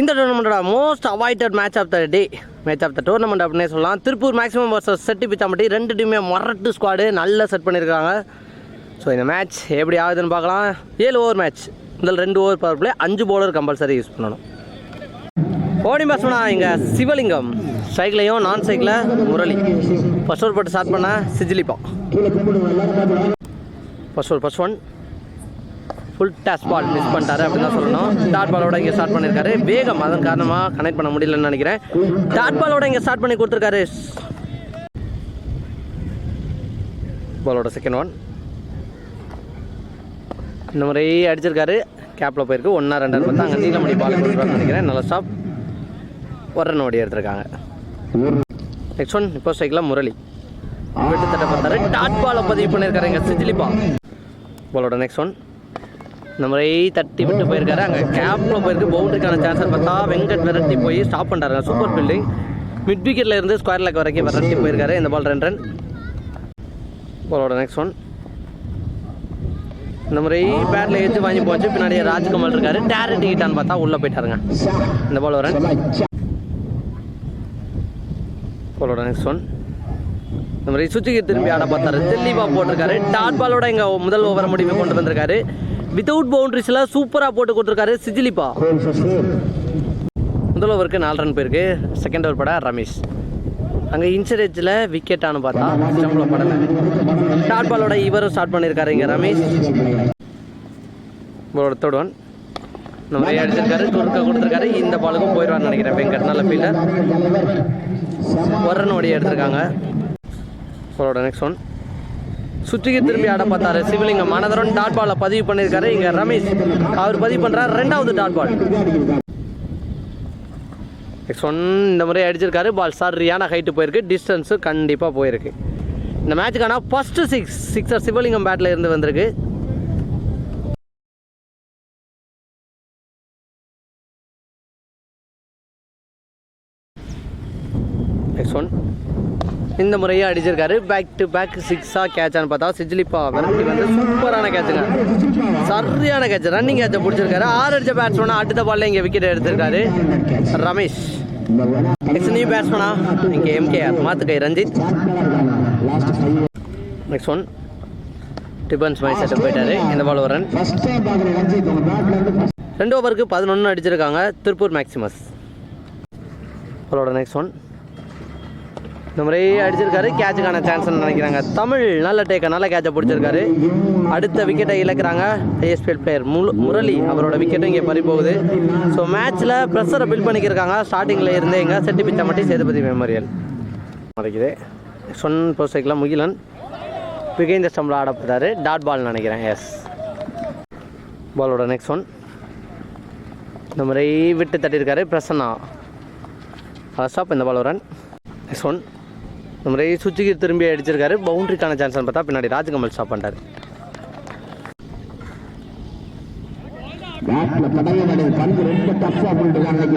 இந்த டோர்னமெண்ட்டோட most avoided match of the day match of the tournament அப்படின்னே சொல்லலாம். Tiruppur maximum versus Chetti Pichampatti ரெண்டு டீமே மொரட்டு ஸ்குவாடு நல்லா செட் பண்ணியிருக்காங்க. ஸோ இந்த மேட்ச் எப்படி ஆகுதுன்னு பார்க்கலாம். ஏழு ஓவர் மேட்ச் முதல் ரெண்டு ஓவர் பவர் பிளே அஞ்சு பவுலர் கம்பல்சரி யூஸ் பண்ணணும். ஓடி பேட்ஸ்மனா இங்கே சிவலிங்கம். சைக்கிளையும் நான் சைக்கிளில் முரளி. ஃபர்ஸ்ட் ஓவர் போட்டு ஸ்டார்ட் பண்ண சிஜிலிப்பா. First over first one full toss ball miss பண்ணிட்டாரு அப்படின்னு தான் சொல்லணும். டாட் பாலோட இங்கே ஸ்டார்ட் பண்ணியிருக்காரு வேகம் அதன் காரணமாக கனெக்ட் பண்ண முடியலன்னு நினைக்கிறேன். டாட் பாலோட இங்கே ஸ்டார்ட் பண்ணி கொடுத்துருக்காரு. பாலோட செகண்ட் ஒன் இந்த முறை அடிச்சிருக்காரு. கேப்பில் போயிருக்கு. ஒன்றா ரெண்டாவது பார்த்தா அங்கே நீலமணி பால் கொடுக்குறான்னு நினைக்கிறேன். நல்ல ஸ்டாப் ஒரு ரன் ஓடி எடுத்திருக்காங்க. நெக்ஸ்ட் ஒன் இப்போ சைக்கிளாக முரளி. வெட்டு தட்ட பார்த்தாரு டாட் பாலை பதிவு பண்ணியிருக்காரு எங்கள் சிஜிலிப்பா பாலோட நெக்ஸ்ட் ஒன் இந்த முறை தட்டி விட்டு போயிருக்காரு. அங்கே கேப்பில் போயிருக்கு. பவுண்டரிக்கான சான்ஸ் பார்த்தா வெங்கட் விரட்டி போய் ஸ்டாப் பண்ணுறாரு சூப்பர் ஃபீல்டிங் மிட் விக்கெட்டில் இருந்து ஸ்கொயர் லக் வரைக்கும் விரட்டி போயிருக்காரு. இந்த பால் ரெண்டு ரன். பாலோட நெக்ஸ்ட் ஒன் இந்த முறை பேட்டில் ஏற்றி வாங்கி போச்சு. பின்னாடி ராஜ்கமல் இருக்காரு. டேரக்ட் ஹிட்டான்னு பார்த்தா உள்ளே போயிட்டாருங்க. இந்த பால் வரேன் பாலோட நெக்ஸ்ட் ஒன் இந்த மாதிரி சுச்சிக்கு திரும்பி ஆட பார்த்தாரு. தெளிவாக போட்டிருக்காரு. டாட் பாலோட இங்கே முதல் ஓவர முடிவு கொண்டு வந்திருக்காரு. வித்தவுட் பவுண்ட்ரிஸில் சூப்பராக போட்டு கொடுத்துருக்காரு சிஜிலிப்பா முதல் ஓவருக்கு நாலு ரன் போயிருக்கு. செகண்ட் ஓவர் பட ரமேஷ். அங்கே இன்சரேஜில் விக்கெட்டானு பார்த்தா ஸ்டம்பில் படலை. ஷார்ட் பாலோட இவரும் ஸ்டார்ட் பண்ணியிருக்காரு இங்கே ரமேஷ். பாலோட தேர்ட் ஒன் நிறைய அடிச்சிருக்காரு குறுக்க கொடுத்துருக்காரு. இந்த பாலுக்கும் போயிடுவான்னு நினைக்கிறேன் வெங்கட். நல்ல ஃபீல்டர் ஒரு ரன் ஓடி எடுத்திருக்காங்க. பாலோட நெக்ஸ்ட் ஒன் சுற்றிக்கு திரும்பி ஆட பார்த்தாரு. சிவலிங்கம் மனதரன் டாட் பாலை பதிவு பண்ணியிருக்காரு. இங்கே ரமேஷ் அவர் பதிவு பண்ணுறாரு ரெண்டாவது டாட் பால் நெக்ஸ்ட் ஒன் இந்த முறை அடிச்சிருக்காரு. பால் சரியான ஹைட்டு போயிருக்கு. டிஸ்டன்ஸு கண்டிப்பாக போயிருக்கு. இந்த மேட்சுக்கான ஃபஸ்ட்டு சிக்ஸ் சிக்ஸர் சிவலிங்கம் பேட்டில் இருந்து வந்திருக்கு. நெக்ஸ்ட் ஒன் இந்த முறையே அடிச்சிருக்காரு. பேக் டு பேக் சிக்ஸாக கேட்சான்னு பார்த்தா சிஜிலிப்பா வெரைட்டி வந்து சூப்பரான கேட்சுங்க சரியான கேட்ச் ரன்னிங் கேட்சை பிடிச்சிருக்காரு. ஆறு அடிச்ச பேட்ஸ்மேனா அடுத்த பால்ல இங்கே விக்கெட் எடுத்திருக்காரு. ரமேஷ். நெக்ஸ்ட் நியூ பேட்ஸ்மேனா இங்கே MKR மாத்துக்கை Ranjith. Next one defence mind setup போயிட்டாரு. இந்த பால் ஒரு ரன் ரெண்டு ஓவருக்கு பதினொன்று அடிச்சிருக்காங்க. திருப்பூர் மேக்சிமஸ் அவரோட நெக்ஸ்ட் ஒன் இந்த முறை அடிச்சிருக்காரு. கேட்சுக்கான சான்ஸ்னு நினைக்கிறாங்க. தமிழ் நல்ல டேக்க நல்ல கேட்சை பிடிச்சிருக்காரு. அடுத்த விக்கெட்டை இழக்கிறாங்க. ஐஎஸ்பிஎல் பிளேயர் முழு முரளி அவரோட விக்கெட்டும் இங்கே பறி போகுது ஸோ மேட்ச்சில் ப்ரெஷரை பில்ட் பண்ணிக்கிருக்காங்க. ஸ்டார்டிங்கில் இருந்தே எங்க செட்டி பிச்சை மட்டும் சேதுபதி மெமோரியல் மறைக்குது. சொன் போஸ்டைக்கில் முகிலன் பிகைந்த ஸ்டம்பில் ஆடப்பட்டார். டாட் பால் நினைக்கிறேன். எஸ் பாலோட நெக்ஸ்ட் ஒன் இந்த முறை விட்டு தட்டியிருக்காரு பிரசன்னா. ஸ்டாப் இந்த பால் ரன் நெக்ஸ்ட் ஒன் இந்த முறை சுவிட்சுக்கு திரும்பி அடிச்சிருக்காரு. பவுண்டரிக்கான சான்ஸ் பார்த்தா பின்னாடி ராஜ்கமல் ஸ்டாப் பண்ணிட்டாரு.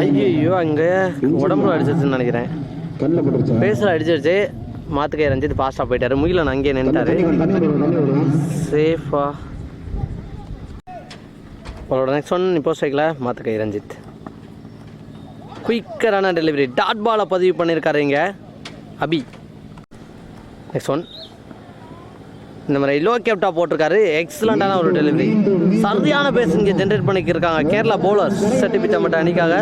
ஐயோ அங்கே உடம்புல அடிச்சிருச்சுன்னு நினைக்கிறேன். பேஸில் அடிச்சிருச்சு. மாத்துக்கை ரஞ்சித் ஃபாஸ்ட்டாக போயிட்டாரு. முகிலன் அங்கேயே நின்ட்டாரு சேஃபா அவரோட நெக்ஸ்ட் ஒன் இப்போ சைக்கிள் மாத்துக்கை ரஞ்சித். குயிக்கரான டெலிவரி டாட் பாலை பதிவு பண்ணியிருக்காரு இங்கே. அபி. நெக்ஸ்ட் ஒன் இந்த மாதிரி லோ கேப்டா போட்டிருக்காரு. எக்ஸலண்ட்டான ஒரு டெலிவரி சரியான பேஸ் இங்கே ஜென்ரேட் பண்ணிக்கிருக்காங்க. கேரளா பவுலர்ஸ் சர்டிஃபிகேட் மட்டும் அணிக்காக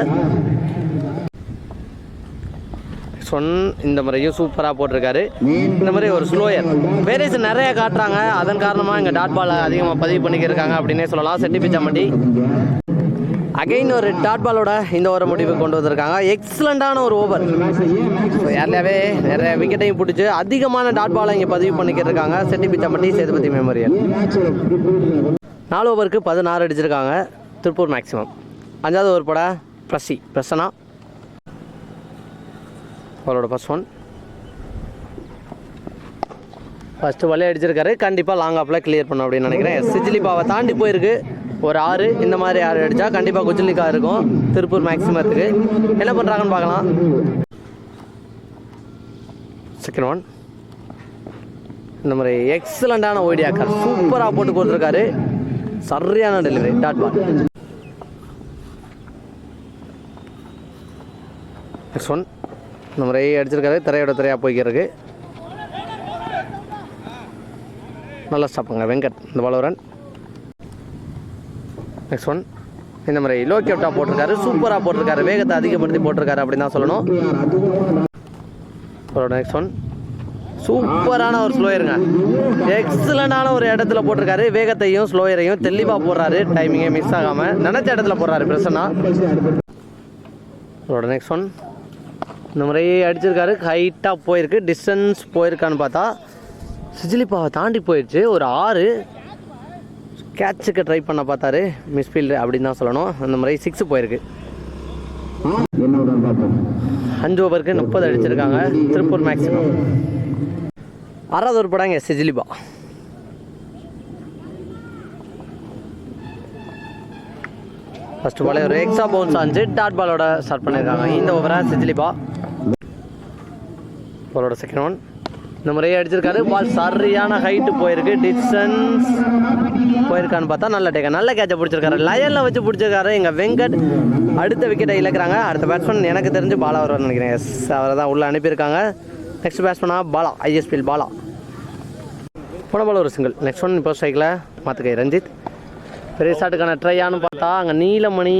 சொன் இந்த முறையும் சூப்பராக போட்டிருக்காரு. இந்த மாதிரி ஒரு ஸ்லோயர் வேரியஸ் நிறைய காட்டுறாங்க. அதன் காரணமாக இங்கே டாட் பால் அதிகமாக பதிவு பண்ணிக்கிருக்காங்க அப்படின்னே சொல்லலாம். செட்டி மட்டி அகைன் ஒரு டாட் பாலோட இந்த ஓவர் முடிவு கொண்டு வந்திருக்காங்க. எக்ஸலண்ட்டான ஒரு ஓவர் ஏர்லியாவே நிறைய விக்கெட்டையும் பிடிச்சி அதிகமான டாட் பாலை இங்கே பதிவு பண்ணிக்கிட்டு இருக்காங்க. செட்டி பிச்சம்பட்டி சேதுபதி மெமோரியல் நாலு ஓவருக்கு பதினாறு அடிச்சிருக்காங்க. திருப்பூர் மேக்ஸிமம் அஞ்சாவது ஓவர் பட பிரசி பிரசனா அவரோட ஃபர்ஸ்ட் ஒன் ஃபஸ்ட்டு வலையை அடிச்சிருக்காரு. கண்டிப்பாக லாங் ஆஃபில் கிளியர் பண்ண அப்படின்னு நினைக்கிறேன். சிஜிலிப்பாவை தாண்டி போயிருக்கு. ஒரு ஆறு இந்த மாதிரி ஆறு அடித்தா கண்டிப்பாக குஜிலிக்கா இருக்கும். திருப்பூர் மேக்ஸிமத்துக்கு என்ன பண்ணுறாங்கன்னு பார்க்கலாம். செகண்ட் ஒன் இந்த மாதிரி எக்ஸலண்ட்டான ஓடியாக்கர் சூப்பராக போட்டு கொடுத்துருக்காரு. சரியான delivery dot ball next one இந்த முறை அடிச்சிருக்காரு. திரையோட திரையாக போய்க்கிறதுக்கு. நல்லா ஸ்டாப்புங்க வெங்கட் இந்த பாலவரன் நெக்ஸ்ட் ஒன் இந்த மாதிரி லோ கேப்டா போட்டிருக்காரு. சூப்பராக போட்டிருக்காரு. வேகத்தை அதிகப்படுத்தி போட்டிருக்காரு அப்படின்னு தான் சொல்லணும். நெக்ஸ்ட் ஒன் சூப்பரான ஒரு ஸ்லோயருங்க எக்ஸலண்டான ஒரு இடத்துல போட்டிருக்காரு. வேகத்தையும் ஸ்லோயரையும் தெளிவாக போடுறாரு. டைமிங்கே மிஸ் ஆகாமல் நினச்ச இடத்துல போடுறாரு பிரசன்னா. அதோட நெக்ஸ்ட் ஒன் இந்த மாதிரி அடிச்சிருக்காரு. ஹைட்டாக போயிருக்கு. டிஸ்டன்ஸ் போயிருக்கான்னு பார்த்தா சிஜிலிப்பாவை தாண்டி போயிடுச்சு ஒரு ஆறு. கேட்சுக்கு ட்ரை பண்ண பார்த்தாரு. மிஸ்ஃபீல்டு அப்படின்னு தான் சொல்லணும். அந்த முறை சிக்ஸ் போயிருக்கு. அஞ்சு ஓவருக்கு முப்பது அடிச்சிருக்காங்க. திருப்பூர் மேக்ஸிமம் ஆறாவது ஒரு படம் இங்கே சிஜிலிபா. ஃபர்ஸ்ட் பாலே ஒரு எக்ஸ்ட்ரா பவுன்ஸ் ஆச்சு. டாட் பாலோட ஸ்டார்ட் பண்ணியிருக்காங்க இந்த ஓவரா சிஜிலிபா. பாலோட செகண்ட் ஒன் இந்த முறையே அடிச்சிருக்காரு. பால் சரியான ஹைட்டு போயிருக்கு. டிஸ்டன்ஸ் போயிருக்கான்னு பார்த்தா நல்ல டேக்க நல்ல கேட்சை பிடிச்சிருக்காரு. லயனில் வச்சு பிடிச்சிருக்காரு. எங்கள் வெங்கட் அடுத்த விக்கெட்டை இழக்கிறாங்க. அடுத்த பேட்ஸ்மேன் எனக்கு தெரிஞ்சு பாலா வருவார்னு நினைக்கிறேன். எஸ் அவரை தான் உள்ளே அனுப்பியிருக்காங்க. நெக்ஸ்ட் பேட்ஸ்மேனாக பாலா ஐஎஸ்பிஎல் பாலா. போன பால் ஒரு சிங்கிள் நெக்ஸ்ட் ஒன் இப்போ ஸ்ட்ரைக்கில் மாற்றுக்கை ரஞ்சித். பெரிய ஷாட்டுக்கான ட்ரையான்னு பார்த்தா அங்கே நீலமணி.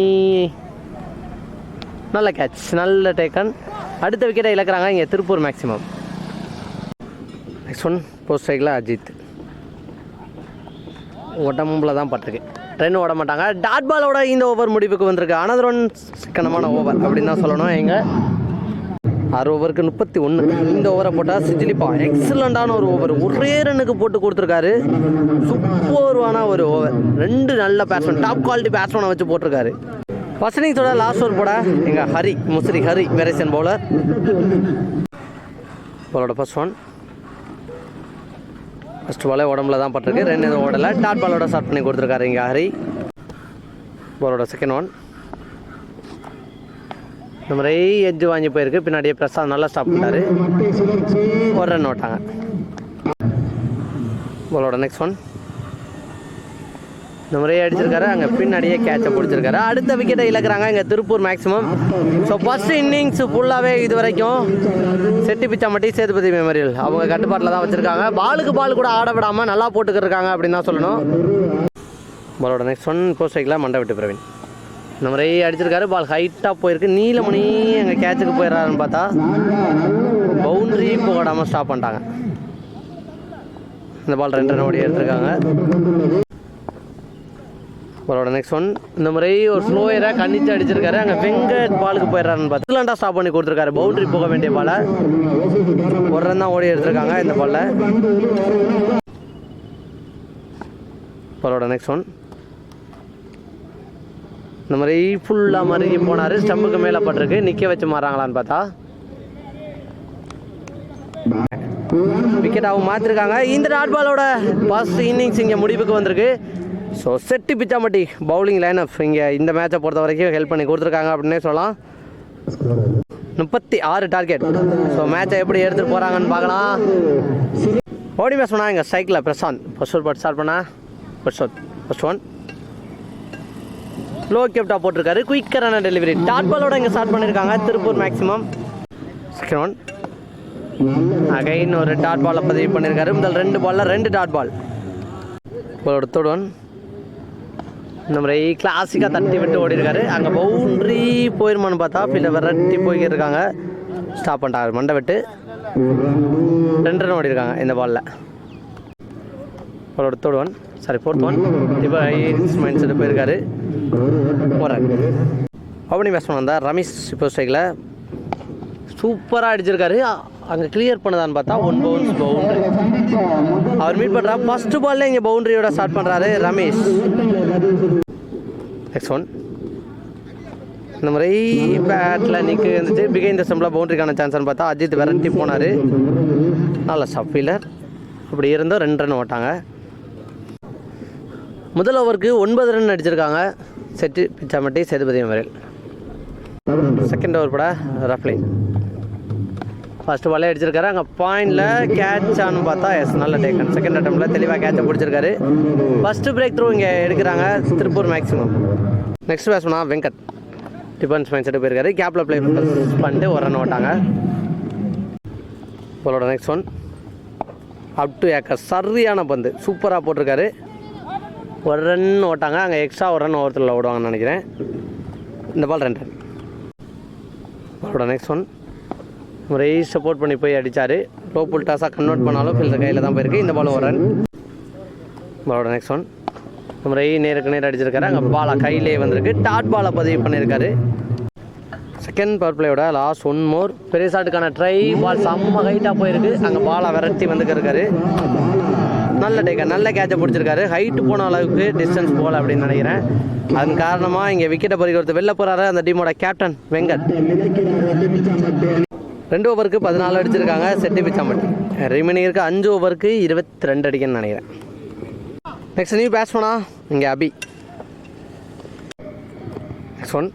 நல்ல கேட்ச் நல்ல டேக்கன் அடுத்த விக்கெட்டை இழக்கிறாங்க. இங்கே Tiruppur maximum next one post ஸ்ட்ரைக்கில் அஜித். உடம்புல தான் பட்டிருக்கு ரன் ஓட மாட்டாங்க டாட் பாலோட இந்த ஓவர் முடிவுக்கு வந்திருக்கு. அனதர் ஒன் சிக்கனமான ஓவர் அப்படின்னு தான் சொல்லணும். எங்கள் ஆறு ஓவருக்கு முப்பத்தி ஒன்று இந்த ஓவரை போட்டால் சிஜிலிப்பா. எக்ஸலண்ட்டான ஒரு ஓவர் ஒரே ரன்னுக்கு போட்டு கொடுத்துருக்காரு. சூப்பர்வான ஒரு ஓவர் ரெண்டு நல்ல பேட்ஸ்மேன் டாப் குவாலிட்டி பேட்ஸ்மேனை வச்சு போட்டிருக்காரு. ஃபர்ஸ்ட் இன்னிங்ஸோட லாஸ்ட் ஓவர் போட எங்கள் ஹரி முஸ்ரி ஹரி வெரேசன் பவுலர் பாலோட ஃபர்ஸ்ட் ஒன் ஃபஸ்ட் பாலே உடம்புல தான் பட்டிருக்கு. ரெண்டு எதுவும் ஓடலை. டாட் பாலோட ஸ்டார்ட் பண்ணி கொடுத்துருக்காரு இங்கே ஹரி. பாலோட செகண்ட் ஒன் இந்த மாதிரி எஜ்ஜு வாங்கி போயிருக்கு. பின்னாடியே பிரசாத் நல்லா ஸ்டாப் பண்ணாரு ஒரு ரன் ஓட்டாங்க. பாலோட நெக்ஸ்ட் ஒன் இந்த முறையே அடிச்சிருக்காரு. அங்கே பின்னாடியே கேட்சை பிடிச்சிருக்காரு. அடுத்த விக்கெட்டை இழக்கிறாங்க. இங்கே Tiruppur maximum so first innings ஃபுல்லாகவே இது வரைக்கும் செட்டி பிச்சாமட்டி சேதுபதி மெமரியல். அவங்க கட்டுப்பாட்டில் தான் வச்சுருக்காங்க. பாலுக்கு பால் கூட ஆட விடாமல் நல்லா போட்டுக்கிருக்காங்க அப்படின்னு தான் சொல்லணும். பாலோட நெக்ஸ்ட் ஒன் போஸ்ட் ஸ்ட்ரைக்கில் மண்டை விட்டு பிரவீன். இந்த முறை அடிச்சிருக்காரு. பால் ஹைட்டாக போயிருக்கு. நீலமணி அங்கே கேட்சுக்கு போயிடறாருன்னு பார்த்தா பவுண்டரி போடாமல் ஸ்டாப் பண்ணிட்டாங்க. இந்த பால் ரெண்டு ரன் ஓடி எடுத்திருக்காங்க. அவரோட நெக்ஸ்ட் ஒன் இந்த முறை ஒரு ஸ்லோயராக கண்ணிச்சு அடிச்சிருக்காரு. அங்கே வெங்கட் பாலுக்கு போயிடறாருன்னு பார்த்து இங்கிலாண்டா ஸ்டாப் பண்ணி கொடுத்துருக்காரு. பவுண்டரி போக வேண்டிய பாலை. ஒரு ரன் தான் ஓடி எடுத்திருக்காங்க இந்த பாலில். பாலோட நெக்ஸ்ட் ஒன் இந்த மாதிரி ஃபுல்லாக மருகி போனார். ஸ்டம்புக்கு மேலே பட்டிருக்கு. நிற்க வச்சு மாறாங்களான்னு பார்த்தா விக்கெட் அவங்க மாற்றிருக்காங்க இந்த டாட் பாலோட ஃபர்ஸ்ட் இன்னிங்ஸ் இங்கே முடிவுக்கு வந்திருக்கு. ஸோ செட்டி பிச்சாமட்டி பவுலிங் லைனப் இங்கே இந்த மேட்சை பொறுத்த வரைக்கும் ஹெல்ப் பண்ணி கொடுத்துருக்காங்க அப்படின்னே சொல்லலாம். முப்பத்தி ஆறு டார்கெட் ஸோ மேட்சை எப்படி எடுத்துகிட்டு போகிறாங்கன்னு பார்க்கலாம். ஓடி மேட்ச் பண்ணா இங்கே ஸ்ட்ரைக்கில் பிரசாந்த். ஃபர்ஸ்ட் ஒரு பட் ஸ்டார்ட் பண்ணா. First one first one low கேப்டா போட்டிருக்காரு. குயிக்கரான டெலிவரி டாட் பாலோட இங்கே ஸ்டார்ட் பண்ணியிருக்காங்க Tiruppur maximum second one again ஒரு டாட் பாலை பதிவு பண்ணியிருக்காரு முதல் ரெண்டு பாலில் ரெண்டு டாட் பால் பாலோட தேர்ட் ஒன் இந்த மாதிரி கிளாசிக்காக தட்டி விட்டு ஓடி இருக்காரு அங்கே பவுண்ட்ரி போயிருமான்னு பார்த்தா பிள்ளை விரட்டி போய்கிட்டு இருக்காங்க ஸ்டாப் பண்ணிட்டாரு. மண்டை விட்டு ரெண்டு ரன் ஓடி இருக்காங்க இந்த பாலில் அவரோட third one sorry fourth one இப்போ மைண்ட் செட்டு போயிருக்காரு. போகிறார் ஓப்பனிங் பேட்ஸ்மேன் வந்தால் ரமேஷ் இப்போ ஸ்ட்ரைக்கில் சூப்பராக அடிச்சிருக்காரு. அங்கே கிளியர் பண்ணதான்னு பார்த்தா ஒன் பவுன்ஸ் பவுண்ட்ரி அவர் மீட் பண்ணுறா ஃபர்ஸ்ட் பால்லே இங்கே பவுண்டரியோட ஸ்டார்ட் பண்ணுறாரு ரமேஷ். நெக்ஸ்ட் ஒன் இந்த முறை பேட்டில் நிற்க இருந்துச்சு. பிகைன் த சம்பில் பவுண்டரிக்கான சான்ஸ்னு பார்த்தா அஜித் விரட்டி போனார். நல்ல சஃபீலர் அப்படி இருந்தும் ரெண்டு ரன் ஓட்டாங்க. முதல் ஓவருக்கு ஒன்பது ரன் அடிச்சிருக்காங்க. செட்டு பிச்சாமட்டி சேதுபதி வரையில் செகண்ட் ஓவர் பட ரஃப்லைன் ஃபஸ்ட்டு பாலே அடிச்சிருக்காரு. அங்கே பாயிண்டில் கேட்ச் ஆனு பார்த்தா எஸ் நல்ல டேக்கன் செகண்ட் அட்டம்ப்டில் தெளிவாக கேட்சை பிடிச்சிருக்காரு ஃபஸ்ட்டு பிரேக் த்ரூ இங்கே எடுக்கிறாங்க திருப்பூர் மேக்ஸிமம் நெக்ஸ்ட் பேட்ஸ்மனா வெங்கட். டிஃபென்ஸ் மைண்ட் செட்டு போயிருக்காரு. கேப்பில் ப்ளே பண்ணிட்டு ஒரு ரன் ஓட்டாங்க. உங்களோட நெக்ஸ்ட் ஒன் அப் டு ஏக்கர். சரியான பந்து. சூப்பராக போட்டிருக்காரு. ஒரு ரன் ஓட்டாங்க. அங்கே எக்ஸ்ட்ரா ஒரு ரன் ஓவரத்தில் ஓடுவாங்கன்னு நினைக்கிறேன். இந்த பால் ரெண்டு. ரன் அவரோட நெக்ஸ்ட் ஒன் முறை சப்போர்ட் பண்ணி போய் அடித்தார் லோ புல் டாஸாக கன்வெர்ட் பண்ணாலும் ஃபீல்டர் கையில் தான் போயிருக்கு. இந்த பால் ஒரு ரன் பாலோட நெக்ஸ்ட் ஒன் முறை நேருக்கு நேர் அடிச்சிருக்காரு. அங்கே பாலா கையிலே வந்திருக்கு. டாட் பாலை பதிவு பண்ணியிருக்காரு. செகண்ட் பவர் பிளேயோட லாஸ்ட் ஒன் மோர் பெரிய ஷாட்டுக்கான ட்ரை பால் செம்ம ஹைட்டாக போயிருக்கு. அங்கே பாலை விரட்டி வந்துக்கிருக்காரு. நல்ல டேக்கர் நல்ல கேட்சை பிடிச்சிருக்காரு. ஹைட்டு போன அளவுக்கு டிஸ்டன்ஸ் போகல அப்படின்னு நினைக்கிறேன். அதன் காரணமாக இங்கே விக்கெட்டை பறிக்கிறது வெளில போகிறாரு அந்த டீமோட கேப்டன் வெங்கட். ரெண்டு ஓவருக்கு பதினாலு அடிச்சிருக்காங்க செட்டி பிச்சாம்பட்டி ரிமைனிங் இருக்க அஞ்சு ஓவருக்கு இருபத்தி ரெண்டு அடிக்கன்னு நினைக்கிறேன் நெக்ஸ்ட் நியூ பேட்ஸ்மனா இங்கே அபி. நெக்ஸ்ட் ஒன்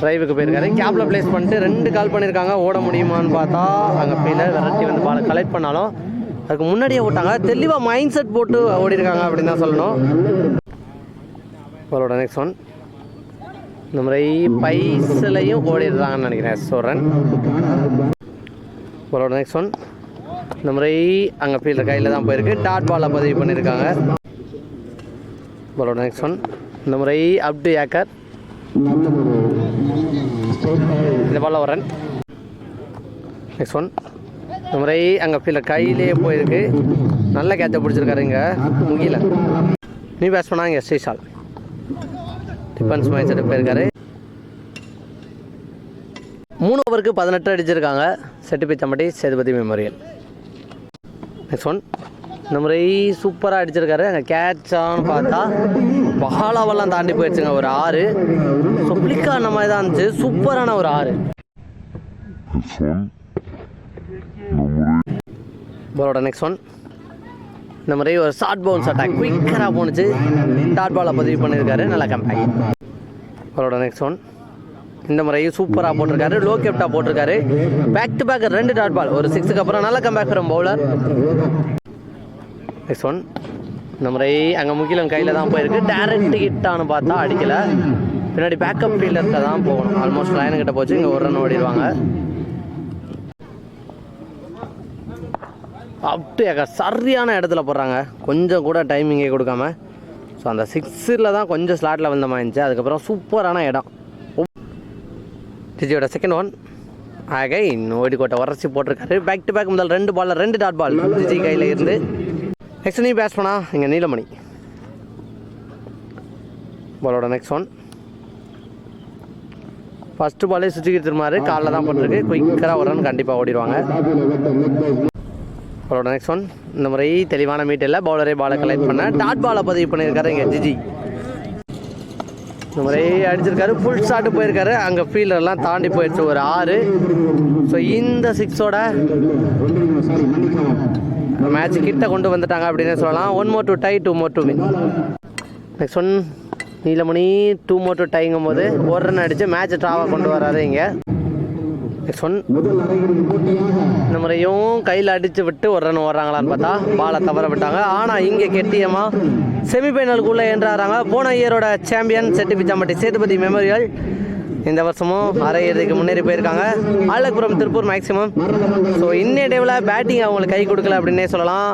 டிரைவுக்கு போயிருக்காரு. கேப்பில் ப்ளேஸ் பண்ணிட்டு ரெண்டு கால் பண்ணியிருக்காங்க ஓட முடியுமான்னு பார்த்தா அங்கே பின்னர் விரட்டி வந்து பாலை கலெக்ட் பண்ணாலும் அதுக்கு முன்னாடியே ஓட்டாங்க. தெளிவாக மைண்ட் செட் போட்டு ஓடிருக்காங்க அப்படின்னு தான் சொல்லணும். அவரோட நெக்ஸ்ட் ஒன் இந்த முறை பைசிலையும் ஓடிடுறாங்கன்னு நினைக்கிறேன் சோரன். உங்களோட நெக்ஸ்ட் ஒன் இந்த முறை அங்கே ஃபீல்டர் கையில் தான் போயிருக்கு. டாட் பாலை பதிவு பண்ணியிருக்காங்க. உங்களோட நெக்ஸ்ட் ஒன் இந்த முறை அப் டு ஏக்கர் இந்த பால் ஒரு ரன் நெக்ஸ்ட் ஒன் இந்த முறை அங்கே ஃபீல்டர் கையிலே போயிருக்கு. நல்ல கேட்சை பிடிச்சிருக்காரு இங்கே. முகில நீ பேட்ஸ் பண்ணா இங்கே டிஃபென்ஸ் மேட்ச் எடுத்து போயிருக்காரு மூணு ஓவருக்கு பதினெட்டு அடிச்சிருக்காங்க. Set Pichampatti Sethupathi memorial next one இந்த முறை சூப்பராக அடிச்சிருக்காரு. அங்கே கேட்சான்னு பார்த்தா பஹாலாவெல்லாம் தாண்டி போயிடுச்சுங்க. ஒரு ஆறு. பிளிக் ஆன மாதிரி தான் இருந்துச்சு. சூப்பரான ஒரு ஆறு. பாலோட நெக்ஸ்ட் ஒன் இந்த மாதிரி ஒரு ஷார்ட் பவுன்ஸ் அட்டாக் குயிக்கராக போணுச்சு. டாட் பாலை பதிவு பண்ணியிருக்காரு. நல்லா கம்பேக் அவரோட நெக்ஸ்ட் ஒன் இந்த முறையும் சூப்பராக போட்டிருக்காரு. லோ கேப்டா போட்டிருக்காரு. பேக் டு பேக் ரெண்டு டாட் பால் ஒரு சிக்ஸுக்கு அப்புறம் நல்ல கம்பேக் வரும் பவுலர் நெக்ஸ்ட் ஒன் இந்த முறை அங்கே முக்கியம் கையில் தான் போயிருக்கு. டேரக்ட் ஹிட்டானு பார்த்தா அடிக்கலை. பின்னாடி பேக்கப் ஃபீல்டர்கிட்ட தான் போகணும். ஆல்மோஸ்ட் லைனுக்கிட்ட போச்சு. இங்கே ஒரு ரன் ஓடிடுவாங்க. அப்டு சரியான இடத்துல போடுறாங்க. கொஞ்சம் கூட டைமிங்கே கொடுக்காம. ஸோ அந்த சிக்ஸில் தான் கொஞ்சம் ஸ்லாட்டில் வந்த மாதிரி இருந்துச்சு. அதுக்கப்புறம் சூப்பரான இடம். டிஜியோட செகண்ட் ஒன் ஆக இன்னொடி கோட்டை உரசி போட்டிருக்காரு. பேக் டு பேக் முதல் ரெண்டு பாலில் ரெண்டு டாட் பால் டிஜி கையில் இருந்து. நெக்ஸ்ட் நீ பேட்ஸ் பண்ணா இங்கே நீலமணி. பாலோட நெக்ஸ்ட் ஒன் ஃபஸ்ட்டு பாலே சுற்றிக்கிட்டு திரும்பாரு காலில் தான் போட்டிருக்கு. குயிக்கராக ஒரு ரன் கண்டிப்பாக ஓடிடுவாங்க. அவரோட நெக்ஸ்ட் ஒன் இந்த முறை தெளிவான மீட்டில் பவுலரே பாலை கலெக்ட் பண்ண. டாட் பாலை பதிவு பண்ணியிருக்காரு இங்கே ஜிஜி. இந்த முறை அடிச்சிருக்காரு. ஃபுல் ஷாட்டு போயிருக்காரு. அங்கே ஃபீல்டர்லாம் தாண்டி போயிடுச்சு. ஒரு ஆறு. ஸோ இந்த சிக்ஸோட மேட்ச் கிட்ட கொண்டு வந்துட்டாங்க அப்படின்னு சொல்லலாம். One more to tie two more to win next one Neelamani two more to டைங்கும் போது ஒரு ரன் அடித்து மேட்ச் ட்ராவாக கொண்டு வராரு இங்கே. சொன் இந்த முறையும் கையில் அடித்து விட்டு ஒரு ரன் ஓடுறாங்களான்னு பார்த்தா பாலை தவற விட்டாங்க. ஆனால் இங்கே கெட்டியமாக செமிஃபைனலுக்குள்ளே என்றாராங்க. போன இயரோட சாம்பியன் செட்டிபிச்சாம்பட்டி சேதுபதி மெமோரியல் இந்த வருஷமும் அரையிறதுக்கு முன்னேறி போயிருக்காங்க. ஆலப்புரம் திருப்பூர் மேக்ஸிமம் ஸோ இன்னைய டேவில் பேட்டிங் அவங்களுக்கு கை கொடுக்கல அப்படின்னே சொல்லலாம்.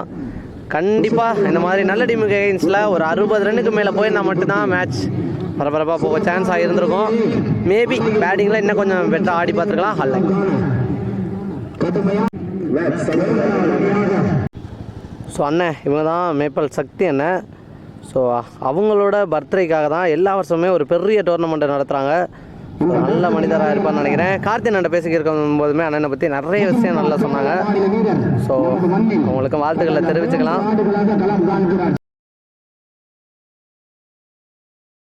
கண்டிப்பாக இந்த மாதிரி நல்ல டீமுக்கு கேம்ஸில் ஒரு அறுபது ரன்னுக்கு மேலே போயிருந்தால் மட்டும்தான் மேட்ச் பரபரப்பாக போக சான்ஸ் ஆகியிருந்திருக்கும் மேபி பேட்டிங்கில் இன்னும் கொஞ்சம் பெட்டராக ஆடி பார்த்துருக்கலாம். ஹல்ல ஸோ அண்ணன் இவங்க தான் மேப்பல் சக்தி அண்ணன் ஸோ அவங்களோட பர்த்டேக்காக தான் எல்லா வருஷமே ஒரு பெரிய டோர்னமெண்ட்டை நடத்துகிறாங்க நல்ல மனிதராக இருப்பான்னு நினைக்கிறேன். கார்த்தி அண்ணன் பேசிக்கிருக்கும் போதுமே அண்ணனை பற்றி நிறைய விஷயம் நல்லா சொன்னாங்க. ஸோ அவங்களுக்கு வாழ்த்துக்களை தெரிவிச்சுக்கலாம்.